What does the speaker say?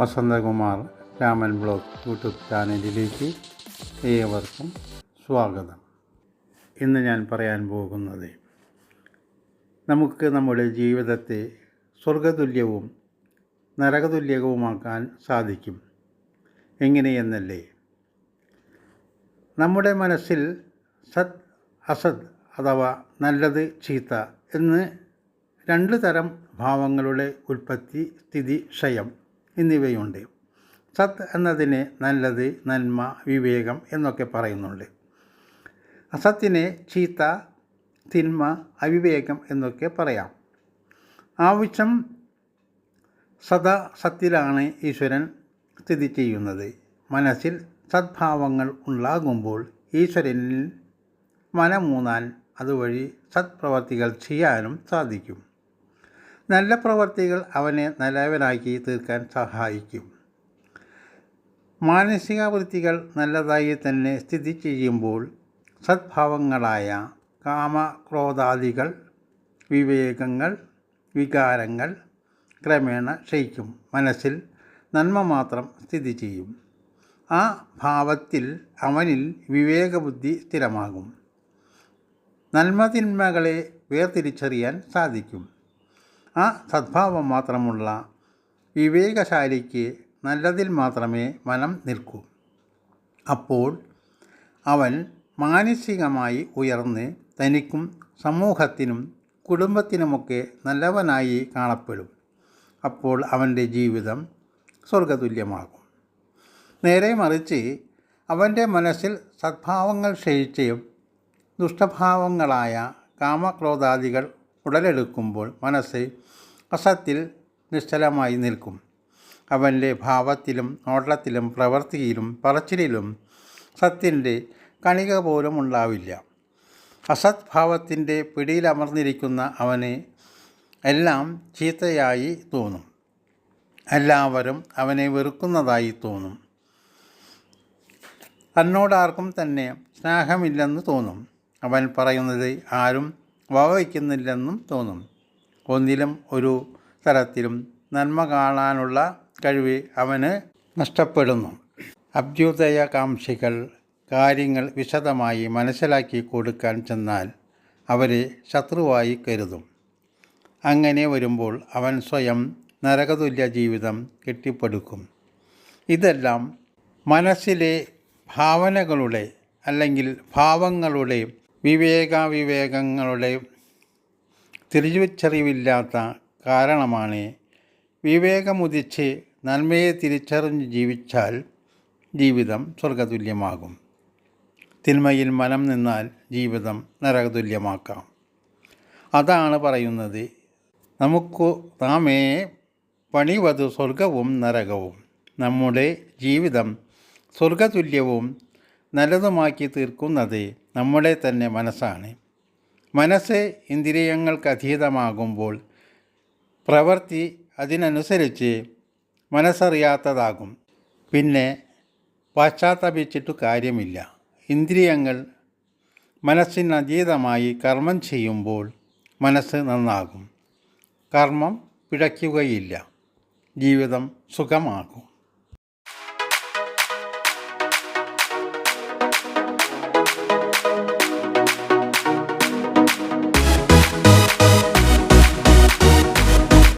Vasanthakumar Raman blog YouTube ചാനലിലേക്ക് ഏവർക്കും സ്വാഗതം. ഇന്ന് ഞാൻ പറയാൻ പോകുന്നത് നമുക്ക് നമ്മുടെ ജീവിതത്തെ സ്വർഗതുല്യവും നരകതുല്യവുമാക്കാൻ സാധിക്കും. എങ്ങനെയെന്നല്ലേ? നമ്മുടെ മനസ്സിൽ സത് അസത് അഥവാ നല്ലത് ചീത്ത എന്ന് രണ്ട് തരം ഭാവങ്ങളുടെ ഉൽപ്പത്തി സ്ഥിതി ക്ഷയം എന്നിവയുണ്ട്. സത് എന്നതിന് നല്ലത് നന്മ വിവേകം എന്നൊക്കെ പറയുന്നുണ്ട്. അസത്തിനെ ചീത്ത തിന്മ അവിവേകം എന്നൊക്കെ പറയാം. ആവശ്യം സദാ സത്തിലാണ് ഈശ്വരൻ സ്ഥിതി ചെയ്യുന്നത്. മനസ്സിൽ സദ്ഭാവങ്ങൾ ഉണ്ടാകുമ്പോൾ ഈശ്വരനിൽ മനമൂന്നാൻ അതുവഴി സത്പ്രവർത്തികൾ ചെയ്യാനും സാധിക്കും. നല്ല പ്രവർത്തികൾ അവനെ നല്ലവനാക്കി തീർക്കാൻ സഹായിക്കും. മാനസിക വൃത്തികൾ നല്ലതായി തന്നെ സ്ഥിതി ചെയ്യുമ്പോൾ സദ്ഭാവങ്ങളായ കാമക്രോധാദികൾ വിവേകങ്ങൾ വികാരങ്ങൾ ക്രമേണ ക്ഷയിക്കും. മനസ്സിൽ നന്മ മാത്രം സ്ഥിതി ചെയ്യും. ആ ഭാവത്തിൽ അവനിൽ വിവേകബുദ്ധി സ്ഥിരമാകും. നന്മതിന്മകളെ വേർതിരിച്ചറിയാൻ സാധിക്കും. ആ സദ്ഭാവം മാത്രമുള്ള വിവേകശാലിക്ക് നല്ലതിൽ മാത്രമേ മനം നിൽക്കൂ. അപ്പോൾ അവൻ മാനസികമായി ഉയർന്ന് തനിക്കും സമൂഹത്തിനും കുടുംബത്തിനുമൊക്കെ നല്ലവനായി കാണപ്പെടും. അപ്പോൾ അവന്റെ ജീവിതം സ്വർഗതുല്യമാകും നേരെ മറിച്ച് അവന്റെ മനസ്സിൽ സദ്ഭാവങ്ങൾ ക്ഷയിച്ച് ദുഷ്ടഭാവങ്ങളായ കാമക്രോധാദികൾ ഉടലെടുക്കുമ്പോൾ മനസ്സ് അസത്തിൽ നിശ്ചലമായി നിൽക്കും. അവന്റെ ഭാവത്തിലും ഓട്ടത്തിലും പ്രവൃത്തിയിലും പറച്ചിലും സത്തിന്റെ കണിക പോലും ഉണ്ടാവില്ല. അസത് ഭാവത്തിന്റെ പിടിയിലമർന്നിരിക്കുന്ന അവന് എല്ലാം ചീത്തയായി തോന്നും. എല്ലാവരും അവനെ വെറുക്കുന്നതായി തോന്നും. തന്നോടാർക്കും തന്നെ സ്നേഹമില്ലെന്ന് തോന്നും. അവൻ പറയുന്നത് ആരും വകവയ്ക്കുന്നില്ലെന്നും തോന്നും. ഒന്നിലും ഒരു തരത്തിലും നന്മ കാണാനുള്ള കഴിവ് അവന് നഷ്ടപ്പെടുന്നു. അഭ്യുദയകാംക്ഷികൾ കാര്യങ്ങൾ വിശദമായി മനസ്സിലാക്കി കൊടുക്കാൻ ചെന്നാൽ അവരെ ശത്രുവായി കരുതും. അങ്ങനെ വരുമ്പോൾ അവൻ സ്വയം നരകതുല്യ ജീവിതം കെട്ടിപ്പടുക്കും. ഇതെല്ലാം മനസ്സിലെ ഭാവനകളുടെ അല്ലെങ്കിൽ ഭാവങ്ങളുടെ വിവേകാവിവേകങ്ങളുടെ തിരിച്ചറിവില്ലാത്ത കാരണമാണ് വിവേകമുദിച്ച് നന്മയെ തിരിച്ചറിഞ്ഞ് ജീവിച്ചാൽ ജീവിതം സ്വർഗതുല്യമാകും തിന്മയിൽ മനം നിന്നാൽ ജീവിതം നരകതുല്യമാക്കാം. അതാണ് പറയുന്നത്. നമുക്ക് നാമേ പണിവത് സ്വർഗവും നരകവും. നമ്മുടെ ജീവിതം സ്വർഗതുല്യവും നല്ലതുമാക്കി തീർക്കുന്നത് നമ്മുടെ തന്നെ മനസ്സാണ്. മനസ്സ് ഇന്ദ്രിയങ്ങൾക്ക് അതീതമാകുമ്പോൾ പ്രവൃത്തി അതിനനുസരിച്ച് മനസ്സറിയാത്തതാകും. പിന്നെ പശ്ചാത്തപിച്ചിട്ടു കാര്യമില്ല. ഇന്ദ്രിയങ്ങൾ മനസ്സിനതീതമായി കർമ്മം ചെയ്യുമ്പോൾ മനസ്സ് നന്നാകും. കർമ്മം പിഴയ്ക്കുകയില്ല. ജീവിതം സുഖമാകും.